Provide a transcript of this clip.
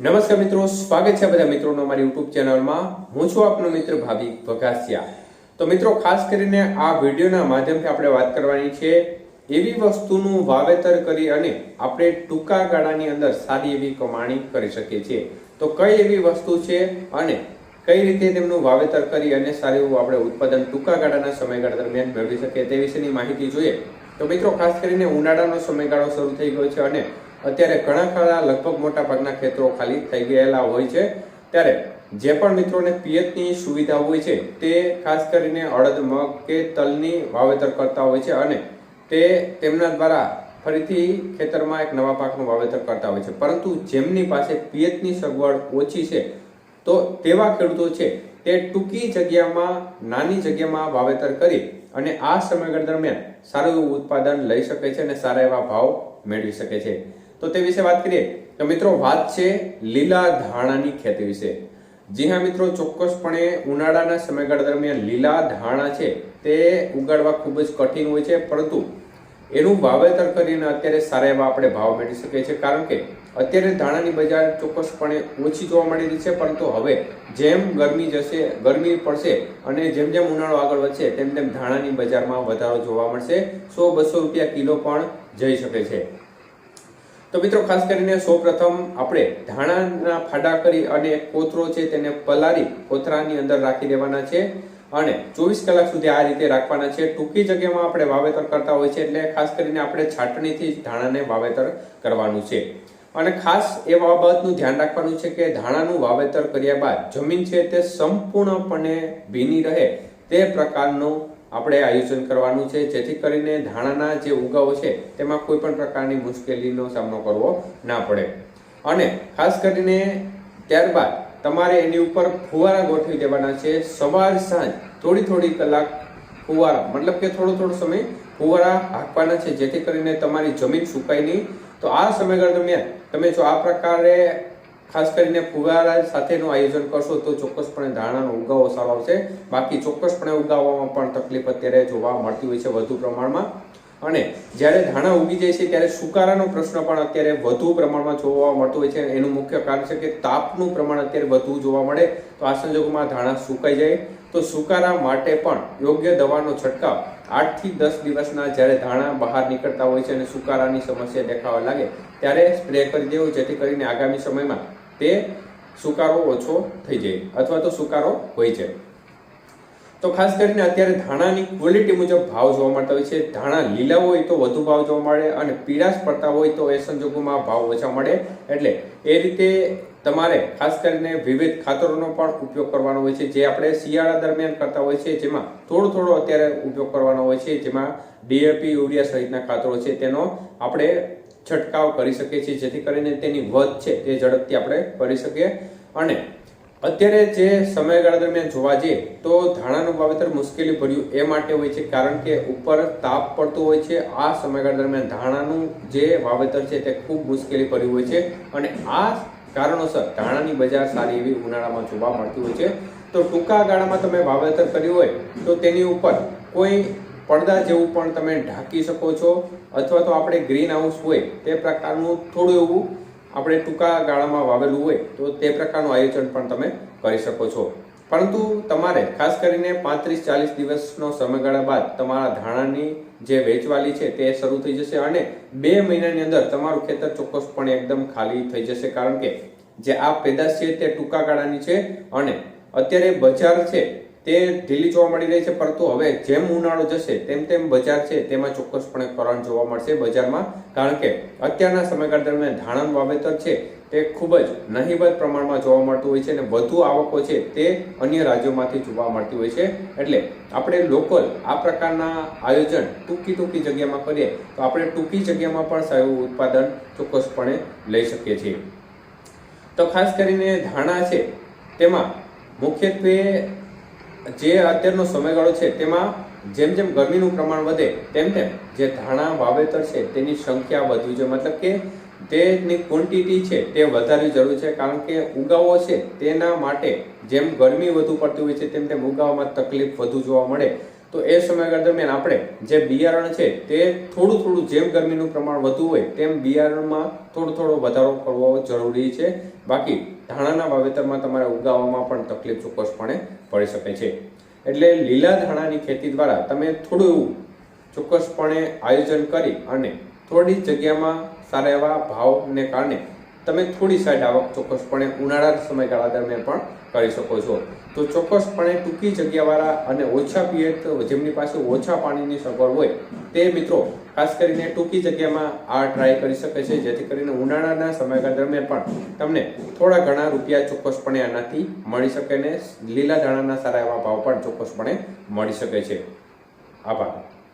નમસ્કાર મિત્રો, સ્વાગત છે બધા મિત્રોનો મારી યુટ્યુબ ચેનલમાં. હું છું આપનો મિત્ર ભાવિક વઘાસિયા તો મિત્રો, ખાસ કરીને આ વિડીયોના માધ્યમથી આપણે વાત કરવાની છે, એવી વસ્તુનું વાવેતર કરી અને આપણે ટૂંકા ગાળાની અંદર સારી એવી કમાણી કરી શકીએ છીએ. તો કઈ એવી વસ્તુ છે અને કઈ રીતે તેમનું વાવેતર કરી અને સારું એવું આપણે ઉત્પાદન ટૂંકા ગાળાના સમયગાળા દરમિયાન મેળવી શકીએ તે વિશેની માહિતી જોઈએ. તો મિત્રો, ખાસ કરીને ઉનાળાનો સમયગાળો શરૂ થઈ ગયો છે અને અત્યારે ઘણા ખરા લગભગ મોટા ભાગના ખેતરો ખાલી થઈ ગયેલા હોય છે. ત્યારે જે પણ મિત્રોને પિયતની સુવિધા હોય છે, તે ખાસ કરીને અડદ, મગ કે તલની વાવેતર કરતા હોય છે અને તે તેમના દ્વારા ફરીથી ખેતરમાં એક નવા પાકનું વાવેતર કરતા હોય છે. પરંતુ જેમની પાસે પિયતની સગવડ ઓછી છે, તો તેવા ખેડૂતો છે, તે ટૂંકી જગ્યામાં, નાની જગ્યામાં વાવેતર કરી અને આ સમયગાળા દરમિયાન સારું એવું ઉત્પાદન લઈ શકે છે અને સારા એવા ભાવ મેળવી શકે છે. તો તે વિશે વાત કરીએ તો મિત્રો વાત છે લીલા ધાણાની ખેતી વિશે. જી હા મિત્રો, ચોક્કસપણે ઉનાળાના સમયગાળા દરમિયાન લીલા ધાણા છે તે ઉગાડવા ખૂબ જ કઠિન હોય છે, પરંતુ એનું વાવેતર કરીને અત્યારે સારા એવા આપણે ભાવ મેળવી શકીએ છીએ. કારણ કે અત્યારે ધાણાની બજાર ચોક્કસપણે ઓછી જોવા મળી રહી છે, પરંતુ હવે જેમ ગરમી જશે, ગરમી પડશે અને જેમ જેમ ઉનાળો આગળ વધશે, તેમ તેમ ધાણાની બજારમાં વધારો જોવા મળશે. સો બસો રૂપિયા કિલો પણ જઈ શકે છે. તો મિત્રો, ખાસ કરીને સૌપ્રથમ આપણે ધાણાના ફાડા કરી અને કોથરો છે તેને પલાળી કોથરાની અંદર રાખી દેવાના છે અને ચોવીસ કલાક સુધી આ રીતે રાખવાના છે. ટૂંકી જગ્યામાં આપણે વાવેતર કરતા હોય છે એટલે ખાસ કરીને આપણે છાટણીથી જ ધાણાને વાવેતર કરવાનું છે. અને ખાસ એ બાબતનું ધ્યાન રાખવાનું છે કે ધાણાનું વાવેતર કર્યા બાદ જમીન છે તે સંપૂર્ણપણે ભીની રહે તે પ્રકારનું આપણે આયોજન કરવાનું છે. જેથી કરીને ધાણાના જે ઉગાવો છે, તેમાં કોઈ પણ પ્રકારની મુશ્કેલીનો સામનો કરવો ના પડે. અને ખાસ કરીને ત્યારબાદ તમારે એની ઉપર ફુવારા ગોઠવી દેવાના છે. સવાર, સાંજ થોડી થોડી કલાક ફુવારા, મતલબ કે થોડો થોડો સમય ફુવારા હાંકવાના છે. જેથી કરીને તમારી જમીન સુકાય નહીં. તો આ સમયગાળા દરમિયાન તમે જો આ પ્રકારે ખાસ કરીને ફુવારા સાથેનું આયોજન કરશો તો ચોક્કસપણે ધાણાનો ઉગાવો સારો આવશે. બાકી ચોક્કસપણે ઉગાવવામાં પણ તકલીફ અત્યારે જોવા મળતી હોય છે વધુ પ્રમાણમાં. અને જ્યારે ધાણા ઉગી જાય છે ત્યારે સુકારાનો પ્રશ્ન પણ અત્યારે વધુ પ્રમાણમાં જોવા મળતો હોય છે. એનું મુખ્ય કારણ છે કે તાપનું પ્રમાણ અત્યારે વધુ જોવા મળે. તો આ સંજોગોમાં ધાણા સુકાઈ જાય. તો સુકારા માટે પણ યોગ્ય દવાનો છંટકાવ આઠથી દસ દિવસના જ્યારે ધાણા બહાર નીકળતા હોય છે અને સુકારાની સમસ્યા દેખાવા લાગે, ત્યારે સ્પ્રે કરી દેવો, જેથી કરીને આગામી સમયમાં તે સુકારો ઓછો થઈ જાય અથવા તો સુકારો હોય છે. તો ખાસ કરીને અત્યારે ધાણાની ક્વોલિટી મુજબ ભાવ જોવા મળતા હોય છે. ધાણા લીલા હોય તો વધુ ભાવ જોવા મળે અને પીળાશ પડતા હોય તો એ સંજોગોમાં ભાવ ઓછા મળે. એટલે એ રીતે તમારે ખાસ કરીને વિવિધ ખાતરોનો પણ ઉપયોગ કરવાનો હોય છે. જે આપણે શિયાળા દરમિયાન કરતા હોય છે, જેમાં થોડો થોડો અત્યારે ઉપયોગ કરવાનો હોય છે. જેમાં ડીએપી યુરિયા સહિતના ખાતરો છે. તેનો આપણે છંટકાવ કરી શકીએ છીએ, જેથી કરીને તેની વધ છે, તે ઝડપથી આપણે કરી શકીએ. અને અત્યારે જે સમયગાળા દરમિયાન જોવા જઈએ, તો ધાણાનું વાવેતર મુશ્કેલી ભર્યું એ માટે હોય છે, કારણ કે ઉપર તાપ પડતો હોય છે. આ સમયગાળા દરમિયાન ધાણાનું જે વાવેતર છે, તે ખૂબ મુશ્કેલી ભર્યું હોય છે. અને આ કારણોસર ધાણાની બજાર સારી એવી ઉનાળામાં જોવા મળતી હોય છે. તો ટૂંકા ગાળામાં તમે વાવેતર કર્યું હોય, તો તેની ઉપર કોઈ પડદા જેવું પણ તમે ઢાંકી શકો છો, અથવા તો આપણે ગ્રીન હાઉસ હોય તે પ્રકારનું થોડું એવું આપણે ટૂંકા ગાળામાં વાવેલું હોય તો તે પ્રકારનું આયોજન પણ તમે કરી શકો છો. પરંતુ તમારે ખાસ કરીને પાંત્રીસ ચાલીસ દિવસનો સમયગાળા બાદ તમારા ધાણાની જે વેચવાલી છે તે શરૂ થઈ જશે અને બે મહિનાની અંદર તમારું ખેતર ચોક્કસપણે એકદમ ખાલી થઈ જશે. કારણ કે જે આ પેદાશ છે તે ટૂંકા ગાળાની છે અને અત્યારે બજાર છે તે ઢીલી જોવા મળી રહી છે, પરંતુ હવે જેમ ઉનાળો જશે, તેમ તેમ બજાર છે, તેમાં ચોક્કસપણે કરંટ જોવા મળશે બજારમાં. કારણ કે અત્યારના સમયગાળા દરમિયાન ધાણાનું વાવેતર છે, તે ખૂબ જ નહીવત પ્રમાણમાં જોવા મળતું હોય છે અને વધુ આવકો છે તે અન્ય રાજ્યોમાંથી જોવા મળતી હોય છે. એટલે આપણે લોકલ આ પ્રકારના આયોજન ટૂંકી ટૂંકી જગ્યામાં કરીએ, તો આપણે ટૂંકી જગ્યામાં પણ સારું ઉત્પાદન ચોક્કસપણે લઈ શકીએ છીએ. તો ખાસ કરીને ધાણા છે, તેમાં મુખ્યત્વે જે અત્યારનો સમયગાળો છે, તેમાં જેમ જેમ ગરમીનું પ્રમાણ વધે, તેમ તેમ જે ધાણા વાવેતર છે, તેની સંખ્યા વધવી જોઈએ. મતલબ કે તેની ક્વોન્ટિટી છે, તે વધારવી જરૂર છે, કારણ કે ઉગાવો છે, તેના માટે જેમ ગરમી વધુ પડતી હોય છે, તેમ તેમ ઉગાવામાં તકલીફ વધુ જોવા મળે. તો એ સમયગાળા દરમિયાન આપણે જે બિયારણ છે, તે થોડું થોડું જેમ ગરમીનું પ્રમાણ વધુ હોય, તેમ બિયારણમાં થોડો થોડો વધારો કરવો જરૂરી છે. બાકી ધાણાના વાવેતરમાં તમારે ઉગાવવામાં પણ તકલીફ ચોક્કસપણે પડી શકે છે. એટલે લીલા ધાણાની ખેતી દ્વારા તમે થોડું એવું ચોક્કસપણે આયોજન કરી અને થોડી જગ્યામાં સારા એવા ભાવને કારણે તમે થોડી સાઈડ આવક ચોક્કસપણે ઉનાળા સમયગાળા દરમિયાન પણ કરી શકો છો. તો ચોક્કસપણે ટૂંકી જગ્યાવાળા અને ઓછા પિયત, જેમની પાસે ઓછા પાણીની સગવડ હોય, તે મિત્રો ખાસ કરીને ટૂંકી જગ્યામાં આ ટ્રાય કરી શકે છે, જેથી કરીને ઉનાળાના સમયગાળા દરમિયાન પણ તમને થોડા ઘણા રૂપિયા ચોક્કસપણે આનાથી મળી શકે ને લીલા ધાણાના સારા એવા ભાવ પણ ચોક્કસપણે મળી શકે છે. આભાર.